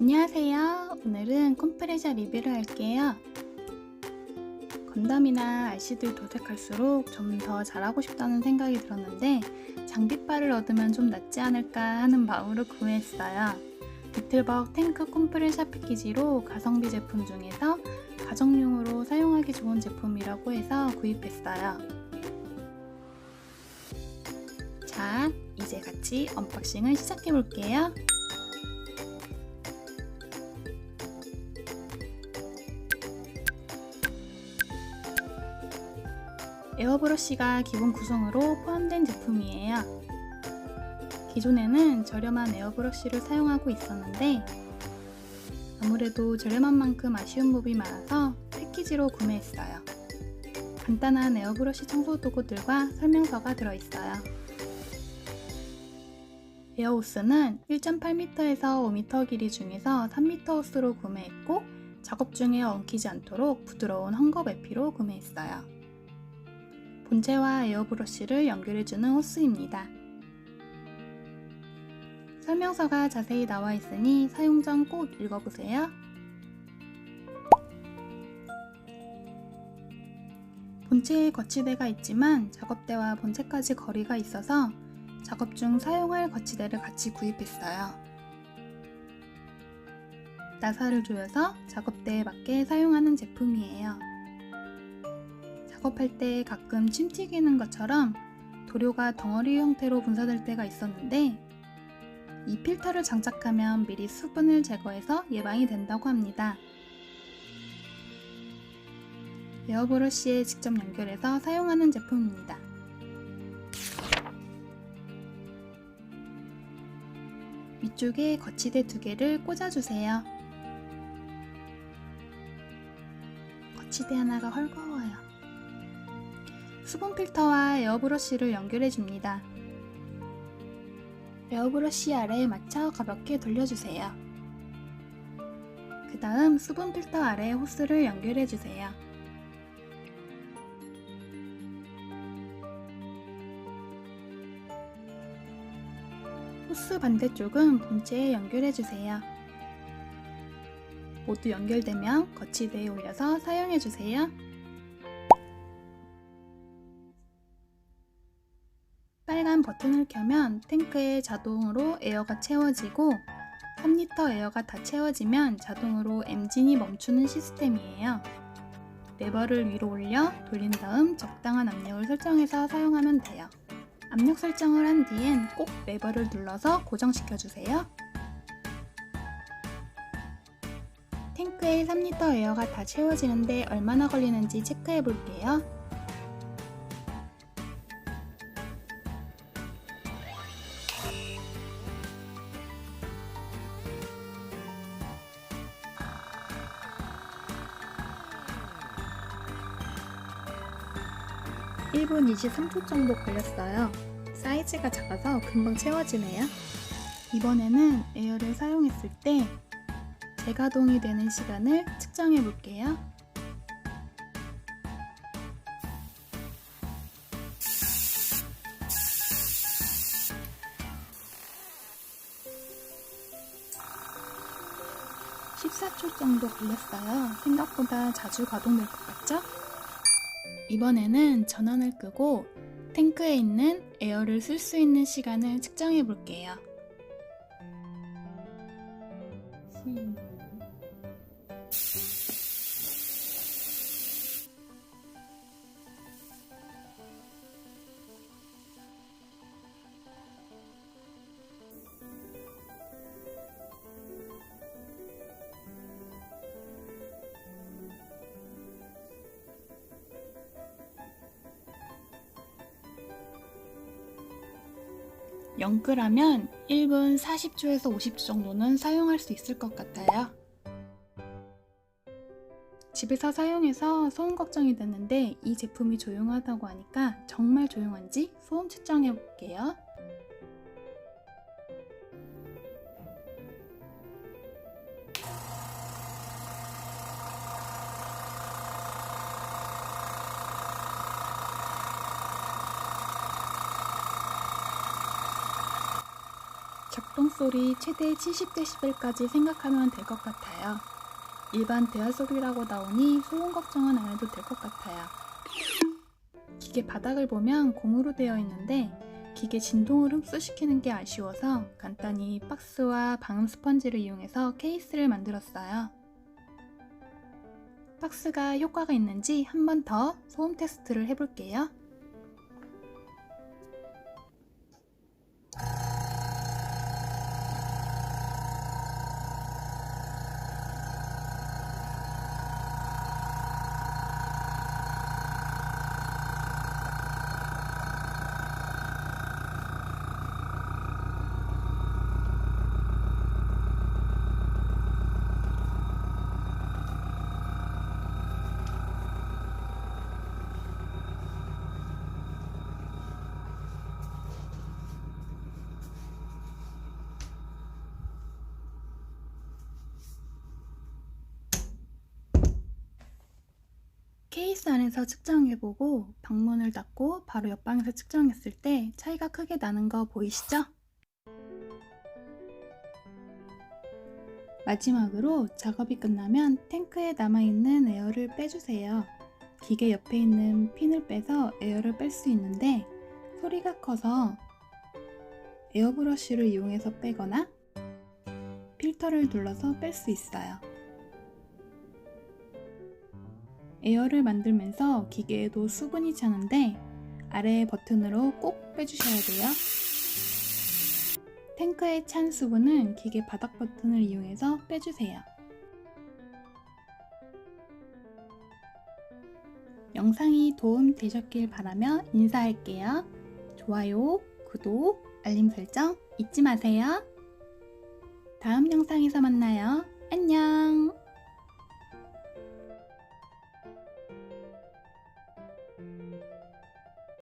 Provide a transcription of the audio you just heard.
안녕하세요. 오늘은 컴프레셔 리뷰를 할게요. 건담이나 RC들 도색할수록 좀 더 잘하고 싶다는 생각이 들었는데 장비빨을 얻으면 좀 낫지 않을까 하는 마음으로 구매했어요. 비틀벅 탱크 컴프레셔 패키지로 가성비 제품 중에서 가정용으로 사용하기 좋은 제품이라고 해서 구입했어요. 자, 이제 같이 언박싱을 시작해 볼게요. 에어브러쉬가 기본 구성으로 포함된 제품이에요. 기존에는 저렴한 에어브러쉬를 사용하고 있었는데 아무래도 저렴한 만큼 아쉬운 부분이 많아서 패키지로 구매했어요. 간단한 에어브러쉬 청소 도구들과 설명서가 들어있어요. 에어호스는 1.8m에서 5m 길이 중에서 3m 호스로 구매했고 작업 중에 엉키지 않도록 부드러운 헝겊 에피로 구매했어요. 본체와 에어브러쉬를 연결해주는 호스입니다. 설명서가 자세히 나와 있으니 사용 전 꼭 읽어보세요. 본체에 거치대가 있지만 작업대와 본체까지 거리가 있어서 작업 중 사용할 거치대를 같이 구입했어요. 나사를 조여서 작업대에 맞게 사용하는 제품이에요. 작업할 때 가끔 침 튀기는 것처럼 도료가 덩어리 형태로 분사될 때가 있었는데 이 필터를 장착하면 미리 수분을 제거해서 예방이 된다고 합니다. 에어브러쉬에 직접 연결해서 사용하는 제품입니다. 위쪽에 거치대 두 개를 꽂아주세요. 거치대 하나가 헐거워요. 수분 필터와 에어브러쉬를 연결해 줍니다. 에어브러쉬 아래에 맞춰 가볍게 돌려주세요. 그 다음 수분 필터 아래에 호스를 연결해 주세요. 호스 반대쪽은 본체에 연결해 주세요. 모두 연결되면 거치대에 올려서 사용해 주세요. 빨간 버튼을 켜면 탱크에 자동으로 에어가 채워지고 3리터 에어가 다 채워지면 자동으로 엔진이 멈추는 시스템이에요. 레버를 위로 올려 돌린 다음 적당한 압력을 설정해서 사용하면 돼요. 압력 설정을 한 뒤엔 꼭 레버를 눌러서 고정시켜 주세요. 탱크에 3리터 에어가 다 채워지는데 얼마나 걸리는지 체크해 볼게요. 일분 23초 정도 걸렸어요. 사이즈가 작아서 금방 채워지네요. 이번에는 에어를 사용했을 때 재가동이 되는 시간을 측정해 볼게요. (14초) 정도 걸렸어요. 생각보다 자주 가동될 것 같죠? 이번에는 전원을 끄고 탱크에 있는 에어를 쓸 수 있는 시간을 측정해 볼게요. 영끌하면 1분 40초에서 50초 정도는 사용할 수 있을 것 같아요. 집에서 사용해서 소음 걱정이 됐는데 이 제품이 조용하다고 하니까 정말 조용한지 소음 측정해 볼게요. 작동 소리 최대 70dB까지 생각하면 될 것 같아요. 일반 대화 소리라고 나오니 소음 걱정은 안 해도 될 것 같아요. 기계 바닥을 보면 고무로 되어 있는데 기계 진동을 흡수시키는 게 아쉬워서 간단히 박스와 방음 스펀지를 이용해서 케이스를 만들었어요. 박스가 효과가 있는지 한 번 더 소음 테스트를 해볼게요. 케이스 안에서 측정해보고 방문을 닫고 바로 옆방에서 측정했을 때 차이가 크게 나는 거 보이시죠? 마지막으로 작업이 끝나면 탱크에 남아있는 에어를 빼주세요. 기계 옆에 있는 핀을 빼서 에어를 뺄 수 있는데 소리가 커서 에어브러쉬를 이용해서 빼거나 필터를 눌러서 뺄 수 있어요. 에어를 만들면서 기계에도 수분이 차는데 아래 버튼으로 꼭 빼주셔야 돼요. 탱크에 찬 수분은 기계 바닥 버튼을 이용해서 빼주세요. 영상이 도움 되셨길 바라며 인사할게요. 좋아요, 구독, 알림 설정 잊지 마세요. 다음 영상에서 만나요.